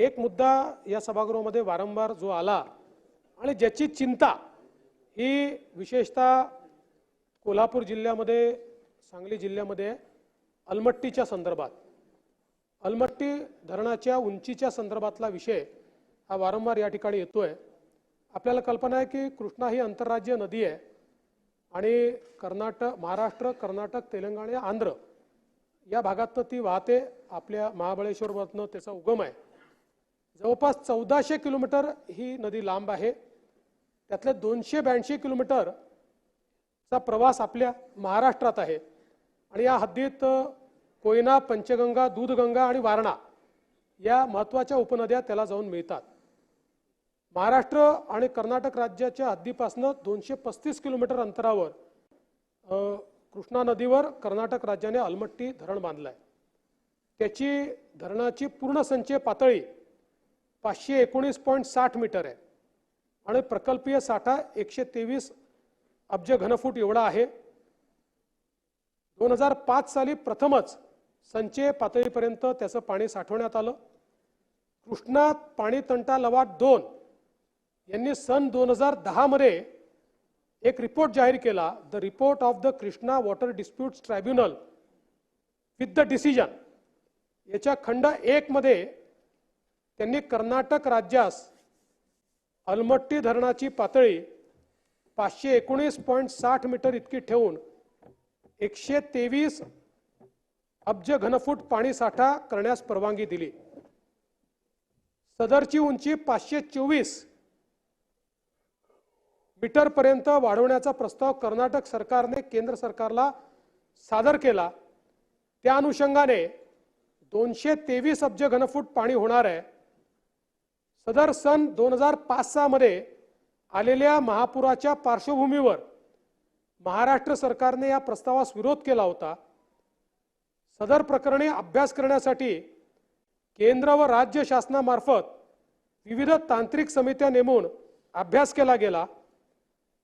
एक मुद्दा या सभागृहामध्ये वारंवार जो आला आणि ज्याची चिंता ही विशेषतः कोल्हापूर जिल्ह्यामध्ये सांगली जिल्ह्यामध्ये अलमट्टीच्या संदर्भात अलमट्टी धरणाच्या उंचीच्या संदर्भातला विषय हा वारंवार या ठिकाणी येतो आहे आपल्याला कल्पना आहे की कृष्णा ही आंतरराज्य नदी आहे आणि कर्नाटक महाराष्ट्र कर्नाटक तेलंगणा आंध्र या भागातनं ती वाहते. आपल्या महाबळेश्वरमधनं त्याचा उगम आहे. जवळपास चौदाशे किलोमीटर ही नदी लांब आहे. त्यातले दोनशे ब्याऐंशी किलोमीटरचा प्रवास आपल्या महाराष्ट्रात आहे. आणि या हद्दीत कोयना पंचगंगा दूधगंगा आणि वारणा या महत्त्वाच्या उपनद्या त्याला जाऊन मिळतात. महाराष्ट्र आणि कर्नाटक राज्याच्या हद्दीपासनं दोनशे पस्तीस किलोमीटर अंतरावर कृष्णा नदीवर कर्नाटक राज्याने अलमट्टी धरण बांधलं आहे त्याची धरणाची पूर्ण संचय पातळी पाचशे एकोणीस पॉईंट साठ मीटर आहे. आणि प्रकल्पीय साठा एकशे तेवीस अब्ज घनफूट एवढा आहे. दोन हजार पाच साली प्रथमच संचय पातळीपर्यंत त्याचं पाणी साठवण्यात आलं. कृष्णा पाणी तंटा लवाट दोन यांनी सन दोन हजार दहामध्ये एक रिपोर्ट जाहीर केला. The report of the Krishna water disputes tribunal with the decision याच्या खंड एकमध्ये त्यांनी कर्नाटक राज्यास अलमट्टी धरणाची पातळी पाचशे एकोणीस पॉईंट साठ मीटर इतकी ठेवून एकशे तेवीस अब्ज घनफूट पाणी साठा करण्यास परवानगी दिली. सदरची उंची पाचशे चोवीस मीटरपर्यंत वाढवण्याचा प्रस्ताव कर्नाटक सरकारने केंद्र सरकारला सादर केला. त्या अनुषंगाने दोनशे तेवीस अब्ज घनफूट पाणी होणार आहे. सदर सन दोन हजार पाच सहामध्ये आलेल्या महापुराच्या पार्श्वभूमीवर महाराष्ट्र सरकारने या प्रस्तावास विरोध केला होता. सदर प्रकरणे अभ्यास करण्यासाठी केंद्र व राज्य शासनामार्फत विविध तांत्रिक समित्या नेमून अभ्यास केला गेला.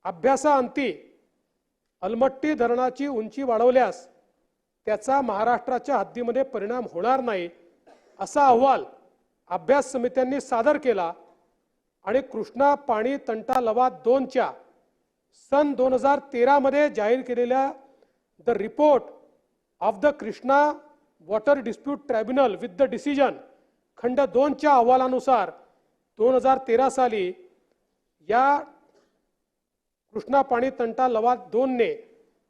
अभ्यासाअंती अलमट्टी धरणाची उंची वाढवल्यास त्याचा महाराष्ट्राच्या हद्दीमध्ये परिणाम होणार नाही असा अहवाल अभ्यास समित्यांनी सादर केला आणि कृष्णा पाणी तंटा लवा दोनच्या सन दोन हजार तेरामध्ये जाहीर केलेल्या the report of the Krishna water dispute tribunal with the decision खंड दोनच्या अहवालानुसार दोन हजार तेरा साली या कृष्णा पाणी तंटा लवा दोनने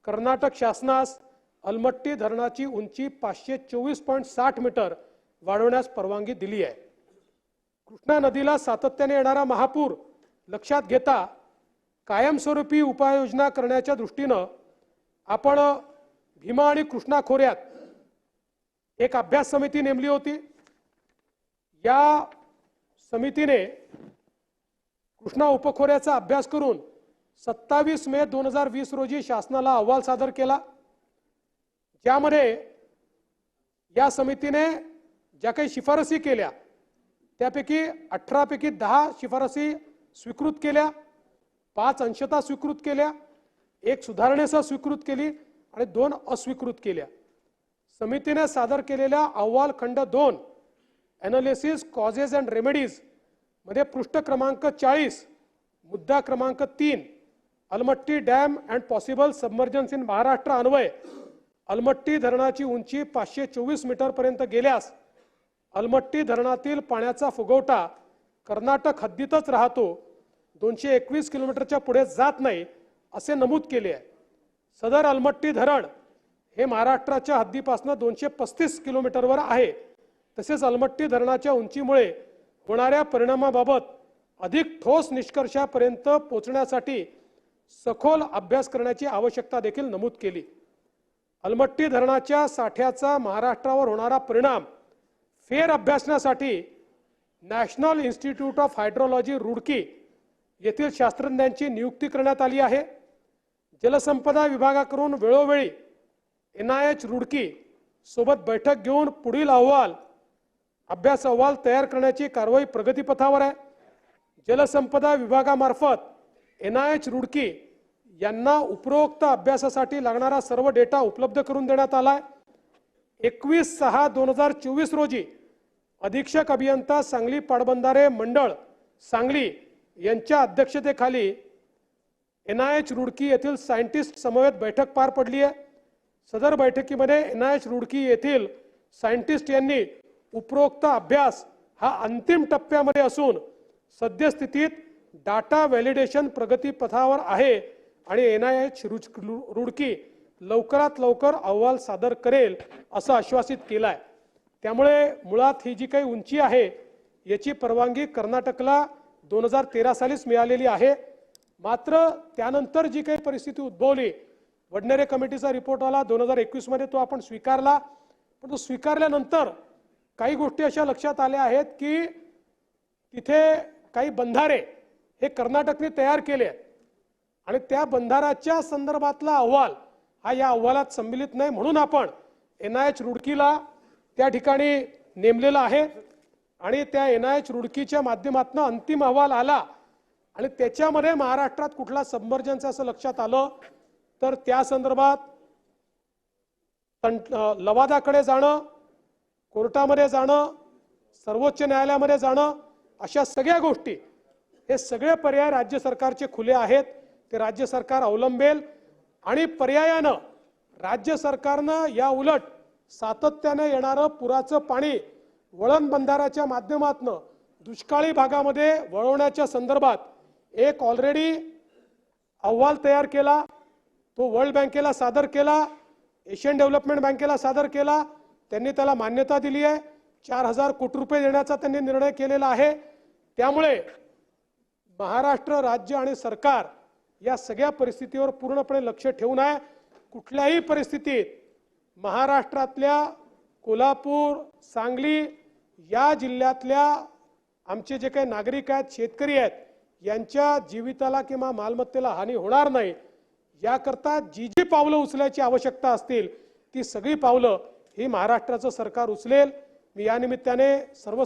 कर्नाटक शासनास अलमट्टी धरणाची उंची पाचशे चोवीस पॉईंट साठ मीटर वाढवण्यास परवानगी दिली आहे. कृष्णा नदीला सातत्याने येणारा महापूर लक्षात घेता कायमस्वरूपी उपाययोजना करण्याच्या दृष्टीनं आपण भीमा आणि कृष्णा खोऱ्यात एक अभ्यास समिती नेमली होती. या समितीने कृष्णा उपखोऱ्याचा अभ्यास करून सत्तावीस मे दोन हजार वीस रोजी शासनाला अहवाल सादर केला. ज्यामध्ये या समितीने ज्या काही शिफारसी केल्या त्यापैकी अठरापैकी दहा शिफारसी स्वीकृत केल्या पाच अंशता स्वीकृत केल्या एक सुधारणेसह स्वीकृत केली आणि दोन अस्वीकृत केल्या. समितीने सादर केलेल्या अहवाल खंड दोन ॲनालिसिस कॉजेस अँड रेमेडीजमध्ये पृष्ठ क्रमांक चाळीस मुद्दा क्रमांक तीन Almatti dam and possible submergence in Maharashtra Anvay. Almatti धरणाची उंची पाचशे चोवीस मीटरपर्यंत गेल्यास अलमट्टी धरणातील पाण्याचा फुगवटा कर्नाटक हद्दीतच राहतो. दोनशे एकवीस किलोमीटरच्या पुढे जात नाही असे नमूद केले आहे. सदर अलमट्टी धरण हे महाराष्ट्राच्या हद्दीपासून दोनशे पस्तीस किलोमीटरवर आहे. तसेच अलमट्टी धरणाच्या उंचीमुळे होणाऱ्या परिणामाबाबत अधिक ठोस निष्कर्षापर्यंत पोचण्यासाठी सखोल अभ्यास करण्याची आवश्यकता देखील नमूद केली. अलमट्टी धरणाच्या साठ्याचा महाराष्ट्रावर होणारा परिणाम फेर अभ्यासण्यासाठी national institute of hydrology Roorkee येथील शास्त्रज्ञांची नियुक्ती करण्यात आली आहे. जलसंपदा विभागाकडून वेळोवेळी एन आय एच रुडकी सोबत बैठक घेऊन पुढील अहवाल अभ्यास अहवाल तयार करण्याची कारवाई प्रगतीपथावर आहे. जलसंपदा विभागामार्फत एन आय एच रुडकी यांना उपरोक्त अभ्यासासाठी लागणारा सर्व डेटा उपलब्ध करून देण्यात आला आहे एकवीस सहा दोन हजार चोवीस रोजी अधीक्षक अभियंता सांगली पाटबंधारे मंडळ सांगली यांच्या अध्यक्षतेखाली एन आय एच रुडकी येथील सायंटिस्ट समवेत बैठक पार पडली आहे. सदर बैठकीमध्ये एन आय एच रुडकी येथील सायंटिस्ट यांनी उपरोक्त अभ्यास हा अंतिम टप्प्यामध्ये असून सद्यस्थितीत डाटा व्हॅलिडेशन प्रगतीपथावर आहे आणि एन आय एच रुडकी लवकरात लवकर अहवाल सादर करेल असं आश्वासित केलं आहे त्यामुळे मुळात ही जी काही उंची आहे याची परवानगी कर्नाटकला दोन हजार तेरा सालीच मिळालेली आहे. मात्र त्यानंतर जी काही परिस्थिती उद्भवली वडनेरे कमिटीचा रिपोर्ट आला दोन हजार एकवीसमध्ये तो आपण स्वीकारला. पण तो स्वीकारल्यानंतर काही गोष्टी अशा लक्षात आल्या आहेत की तिथे काही बंधारे हे कर्नाटकने तयार केले. आहेत आणि त्या बंधाराच्या संदर्भातला अहवाल हा या अहवालात संमिलित नाही म्हणून आपण एन आय एच रुडकीला त्या ठिकाणी नेमलेलं आहे आणि त्या एन आय एच रुडकीच्या माध्यमातून अंतिम अहवाल आला आणि त्याच्यामध्ये महाराष्ट्रात कुठला सबमर्जन्स असं लक्षात आलं तर त्या संदर्भात लवादाकडे जाणं कोर्टामध्ये जाणं सर्वोच्च न्यायालयामध्ये जाणं अशा सगळ्या गोष्टी हे सगळे पर्याय राज्य सरकारचे खुले आहेत. ते राज्य सरकार अवलंबेल आणि पर्यायानं राज्य सरकारनं या उलट सातत्याने येणारं पुराचं पाणी वळण बंधाराच्या माध्यमातनं दुष्काळी भागामध्ये वळवण्याच्या संदर्भात एक ऑलरेडी अहवाल तयार केला तो वर्ल्ड बँकेला सादर केला एशियन डेव्हलपमेंट बँकेला सादर केला त्यांनी त्याला मान्यता दिली आहे. चार हजार कोटी रुपये देण्याचा त्यांनी निर्णय केलेला आहे. त्यामुळे महाराष्ट्र राज्य आणि सरकार या सगळ्या परिस्थितीवर पूर्णपणे लक्ष ठेवून आहे. कुठल्याही परिस्थितीत महाराष्ट्रातल्या कोल्हापूर सांगली या जिल्ह्यातल्या आमचे जे काही नागरिक आहेत शेतकरी आहेत यांच्या जीविताला किंवा मालमत्तेला हानी होणार नाही. याकरता जी जी पावलं उचलायची आवश्यकता असतील ती सगळी पावलं ही महाराष्ट्राचं सरकार उचलेल. मी या निमित्ताने सर्व